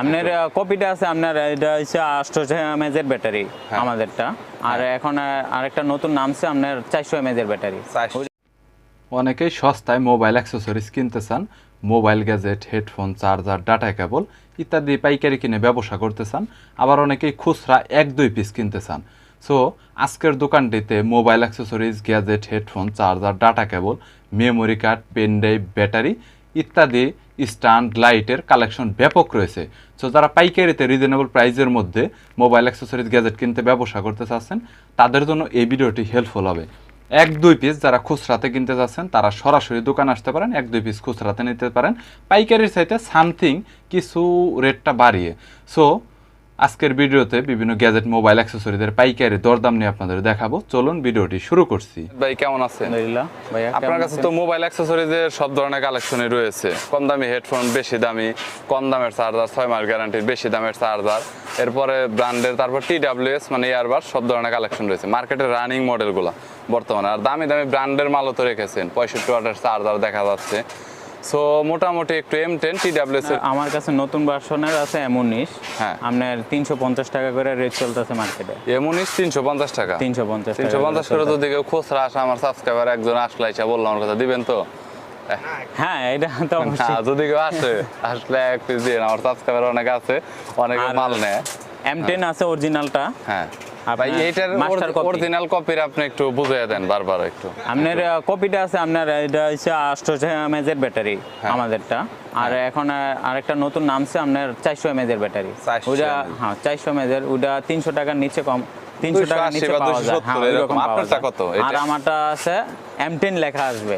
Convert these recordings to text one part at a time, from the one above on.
আপনার কপিটা আছে আপনার এটা হচ্ছে আটশোশো এমএজ এর ব্যাটারি হ্যাঁ। আমাদেরটা। আর এখন আরেকটা নতুন নামছে আপনার চারশো এমএজ এর ব্যাটারি অনেকেই সস্তায় মোবাইল অ্যাক্সেসরিজ কিনতে চান mobile gadget headphone charger data cable ইত্যাদি পাইকারি কিনে ব্যবসা করতে চান। আবার অনেকেই খুচরা এক দুই পিস কিনতে চান। সো আজকের দোকানটিতে mobile accessories gadget headphone charger data cable memory card pen drive battery ইত্যাদি স্ট্যান্ড লাইটের কালেকশন ব্যাপক রয়েছে। সো যারা পাইকারিতে রিজনেবল প্রাইজের মধ্যে মোবাইল অ্যাক্সেসরিজ গ্যাজেট কিনতে ব্যবসা করতে চাচ্ছেন, তাদের জন্য এই ভিডিওটি হেল্পফুল হবে। এক, দুই পিস যারা খুচরাতে কিনতে যাচ্ছেন তারা সরাসরি দোকান আসতে পারেন, এক, দুই পিস খুচরাতে নিতে পারেন। পাইকারির চাইতে সামথিং কিছু রেটটা বাড়িয়ে। সো আজকের ভিডিওতে বিভিন্ন গ্যাজেট মোবাইল অ্যাক্সেসরিজের পাইকারি দরদাম নিয়ে আপনাদের দেখাবো। চলুন ভিডিওটি শুরু করছি। ভাই কেমন আছেন? আপনার কাছে তো মোবাইল অ্যাক্সেসরিজের সব ধরনের কালেকশনই রয়েছে। কম দামি হেডফোন বেশি দামি কম দামের চার্জার ছয় মাস গ্যারান্টির বেশি দামের চার্জার। এরপরে ব্র্যান্ডের তারপর টি ডাব্লিউএস মানে ইয়ারবাস সব ধরনের কালেকশন রয়েছে। মার্কেটের রানিং মডেলগুলো বর্তমানে। আর দামি দামি ব্র্যান্ডের মালও তো রেখেছেন। পঁয়ষট্টি ওয়াটের চার্জার দেখা যাচ্ছে। সো মোটামুটি একটু এম টেন টি ডাব্লিউএস আমার কাছে নতুন ভার্সনের আছে এম উনিশ হ্যাঁ। আপনার তিনশো পঞ্চাশ টাকা করে রেট চলতেছে মার্কেটে। এম উনিশ তিনশো পঞ্চাশ টাকা। তিনশো পঞ্চাশ তিনশো পঞ্চাশ করে যদি কেউ খুচরা আসে আমার সাবস্ক্রাইবার একজন আসলে আইসা বললাম আমার কথা দিবেন তো? হ্যাঁ এটা তো যদি কেউ আসে আসলে এক পিস দিয়ে আমার সাবস্ক্রাইবার অনেক আছে অনেকে মাল নেয়। এম টেন আছে অরিজিনালটা হ্যাঁ। ভাই এইটার অরিজিনাল কপির আপনি একটু বুঝিয়ে দেন বারবার একটু। আপনার কপিটা আছে আপনার এটা হচ্ছে আটশোশো এমএজ ব্যাটারি হ্যাঁ। আমাদেরটা। আর এখন আহ, আরেকটা নতুন নামছে আপনার চারশো এমএজ এর ব্যাটারি ওটা হ্যাঁ চারশো এমএজ ওটা তিনশো টাকার নিচে কম তিনশো টাকার 280 নিচে পাওয়া যায়। হ্যাঁ ওইরকম পাওয়া যায়। আর আমারটা আছে এম টেন লেখা আসবে।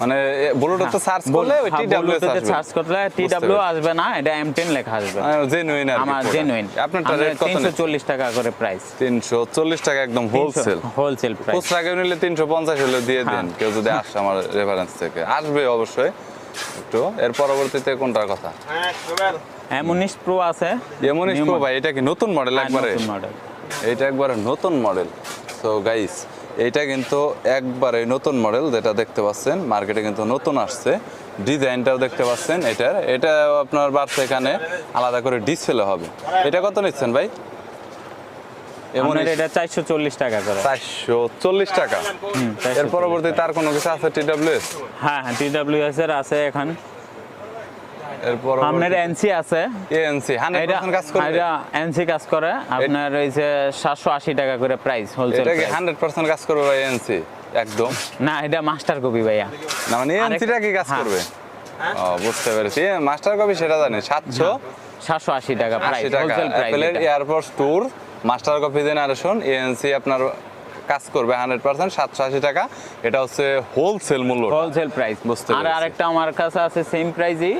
মানে ব্লুটুথ সার্চ করলে ওই টি ডাব্লিউএস আসবে। সার্চ করলে টি বুঝতে ডাব্লিউ পেরেছি। আসবে না এটা এম টেন লেখা আসবে। জেনুইন আর আমার জেনুইন আপনারটা রেট কত তিনশো চল্লিশ টাকা করে প্রাইস তিনশো চল্লিশ টাকা একদম হোলসেল হোলসেল প্রাইস খুচরা কেউ নিলে তিনশো পঞ্চাশ হলে দিয়ে হ্যাঁ। দেন কেউ যদি আসে আমার রেফারেন্স থেকে। আসবে অবশ্যই। একটু এর পরবর্তীতে কোনটার কথা? এম উনিশ প্রো আছে। New প্রো ভাই এটা কি নতুন মডেল হ্যাঁ, একবারে? নতুন মডেল এইটা একবারে নতুন মডেল তো গাইস এইটা কিন্তু একবারে নতুন মডেল যেটা দেখতে পাচ্ছেন মার্কেটে কিন্তু নতুন আসছে। ডিজাইনটাও দেখতে পাচ্ছেন এটার। এটা আপনার বাড়ছে এখানে আলাদা করে ডিসপ্লে হবে। এটা কত নিচ্ছেন ভাই? এমন এটা চারশো চল্লিশ টাকা করে। টাকা। 440 এর পরবর্তী তার কোনো কিছু আছে হ্যাঁ হ্যাঁ এর আছে এখন। এরপর আপনার এনসি আছে। হান্ড্রেড এটা কাজ করবে এটা এনসি কাজ করে। আপনার এই যে সাতশো আশি টাকা করে প্রাইস হোলসেল এটা কি হান্ড্রেড পার্সেন্ট কাজ করবে ভাই এএনসি একদম। না এটা মাস্টার কপি ভাইয়া। না মানে এএনসিটা কি কাজ হ্যাঁ। করবে? ও বুঝতে পেরেছি। মাস্টার কপি সেটা জানি। সাতশো? সাতশো আশি টাকা price wholesale price airport tour master copy generation ANC আপনার কাজ করবে হান্ড্রেড পার্সেন্ট সাতশো আশি টাকা। এটা হচ্ছে হোলসেল মূল্য। হোলসেল প্রাইস বুঝতে আর আরেকটা আমার কাছে আছে সেম প্রাইসই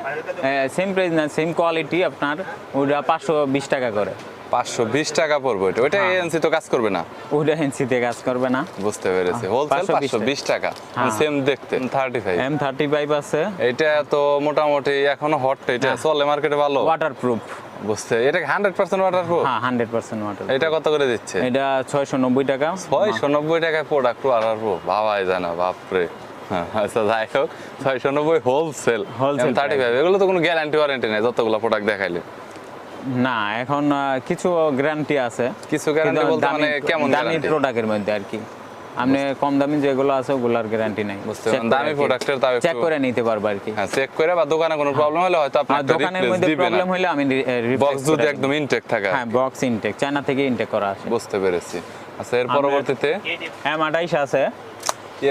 সেম প্রাইস না সেম কোয়ালিটি আপনার ওটা পাঁচশো বিশ টাকা করে। পাঁচশো বিশ টাকা পড়বে ওইটা। ওইটা হ্যাঁ। এএনসি তো কাজ করবে না? ওটা এনসিতে কাজ করবে না। বুঝতে পেরেছি। হোলসেল পাঁচশো বিশ টাকা। হ্যাঁ। সেম দেখতে। Thirty five M thirty five আছে। এটা তো মোটামুটি এখনও হট এটা হ্যাঁ। চলে মার্কেটে ভালো। ওয়াটার প্রুফ বুঝতে এটা হান্ড্রেড পার্সেন্ট ওয়াটার প্রুফ হ্যাঁ হান্ড্রেড পার্সেন্ট ওয়াটার এটা কত করে দিচ্ছে? এটা ছয়শো নব্বই টাকা। ছয়শো নব্বই টাকায় প্রোডাক্ট ওয়াটার প্রুফ ভাবাই জানা বাপরে। হ্যাঁ, আচ্ছা যাই হোক ছয়শো নব্বই হোলসেল Wholesale থার্টি ফাইভ এগুলো তো কোনো গ্যারান্টি ওয়ারেন্টি নেই যতগুলো প্রোডাক্ট দেখাইলে। না এখন কিছু গ্যারান্টি আছে। কিছু কিন্তু বলতে মানে কেমন দামি? প্রোডাক্টের মধ্যে আর কি। আপনি কম দামি যেগুলো আছে ওগুলার গ্যারান্টি নাই। বুঝতে। দামি এর তাও চেক করে নিতে পারব আর কি। হ্যাঁ চেক করে বা দোকানে কোনো প্রবলেম হলে হয়তো আপনি দোকানের মধ্যে প্রবলেম হলে আমি বক্স যদি একদম ইনটেক থাকে হ্যাঁ বক্স ইনটেক চায়না থেকে ইনটেক করা আছে। বুঝতে পেরেছি। আচ্ছা এর পরবর্তীতে? এম আঠাইশ আছে।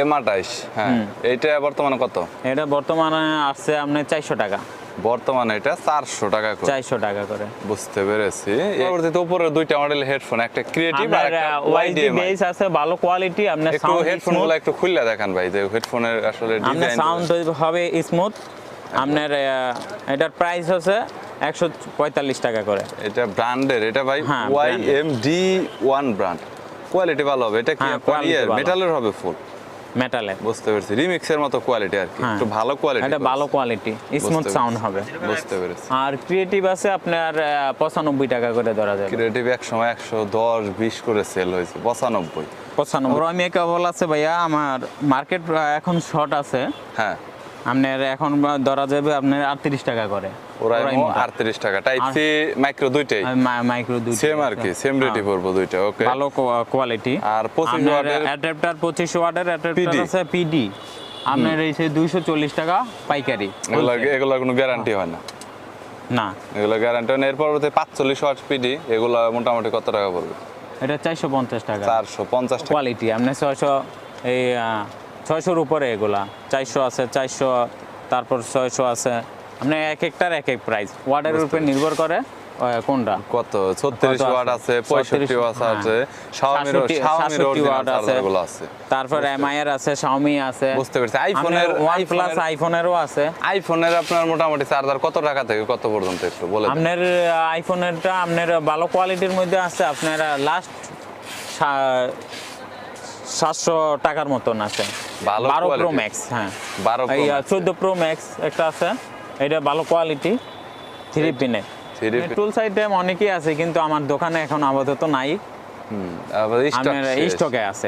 এম আঠাইশ হ্যাঁ। এইটা বর্তমানে কত? এটা বর্তমানে আছে আপনি চারশো টাকা। বর্তমানে এটা চারশো টাকা করে। চারশো টাকা করে। বুঝতে পেরেছি। পরবর্তীতে উপরে দুইটা মডেল হেডফোন একটা ক্রিয়েটিভ আর একটা ওয়াইডি বেস আছে ভালো কোয়ালিটি আপনার একটু সাউন্ড হেডফোনগুলো একটু খুললে দেখান ভাই যে হেডফোনের আসলে ডিজাইন সাউন্ড হবে স্মুথ আপনার এটার প্রাইস হচ্ছে একশো পঁয়তাল্লিশ টাকা করে। এটা ব্র্যান্ডের এটা ভাই হ্যাঁ, Y M D one brand quality ভালো হবে এটা কি হ্যাঁ, মেটালের হবে ফুল মেটালের বুঝতে পেরেছি। রিমিক্সের মতো কোয়ালিটি আর কি। হ্যাঁ। একটু ভালো কোয়ালিটি এটা ভালো কোয়ালিটি স্মুথ সাউন্ড হবে। বুঝতে পেরেছি। আর ক্রিয়েটিভ আছে আপনার আহ, পঁচানব্বই টাকা করে ধরা যাবে। ক্রিয়েটিভ এক সময় একশো দশ বিশ করে সেল হয়েছে। পঁচানব্বই। পঁচানব্বই। আমি কেবল আছে ভাইয়া। আমার মার্কেট এখন শর্ট আছে। হ্যাঁ। আপনার এখন ধরা যাবে আপনার আটত্রিশ টাকা করে। ওরাইমো আটত্রিশ টাকা। টাইপ সি মাইক্রো দুইটাই? মাইক্রো সেম আর কি সেম রেটই পড়ব দুইটা ওকে ভালো কোয়ালিটি আর 25 ওয়াটের- অ্যাডাপ্টার পঁচিশ ওয়াটের অ্যাডাপ্টার আছে পিডি আপনার এই দুইশো চল্লিশ টাকা পাইকারি। এগুলো কোনো গ্যারান্টি হয়। না। না। এগুলো গ্যারান্টি হয় না। এর পরবর্তী পাঁচচল্লিশ ওয়াট পিডি এগুলো মোটামুটি কত টাকা পড়বে? এটা চারশো পঞ্চাশ টাকা। চারশো পঞ্চাশ কোয়ালিটি আপনার ছয়শো এই ছয়শোর উপরে এগুলা। চারশো আছে চারশো তারপর ছয়শো আছে। আপনি এক একটার এক এক প্রাইস ওয়ার্ডের উপরে নির্ভর করে কোনটা? কত? ছত্রিশ কত আছে? ওয়াট আছে পঁয়ষট্টি 36 ওয়াট হ্যাঁ। আছে শাওমির 67 শাওমির ওয়াট আছে। আছে। তারপর এমআই এর আছে শাওমি আছে। বুঝতে পেরেছি। আইফোনের- প্লাস আইফোনেরও আছে। আইফোনের আপনার মোটামুটি চার্জার কত টাকা থেকে কত পর্যন্ত একটু বলে আপনার আইফোনেরটা আপনার ভালো কোয়ালিটির মধ্যে আছে। আপনার লাস্ট সাতশো টাকার মতন আছে। বারো প্রো ম্যাক্স হ্যাঁ। 12 Pro এই Max, চোদ্দ প্রো ম্যাক্স একটা আছে। এটা ভালো কোয়ালিটি থ্রি পিনের টুল সাইডে অনেকেই আছে কিন্তু আমার দোকানে এখন আপাতত নাই। স্টকে আছে।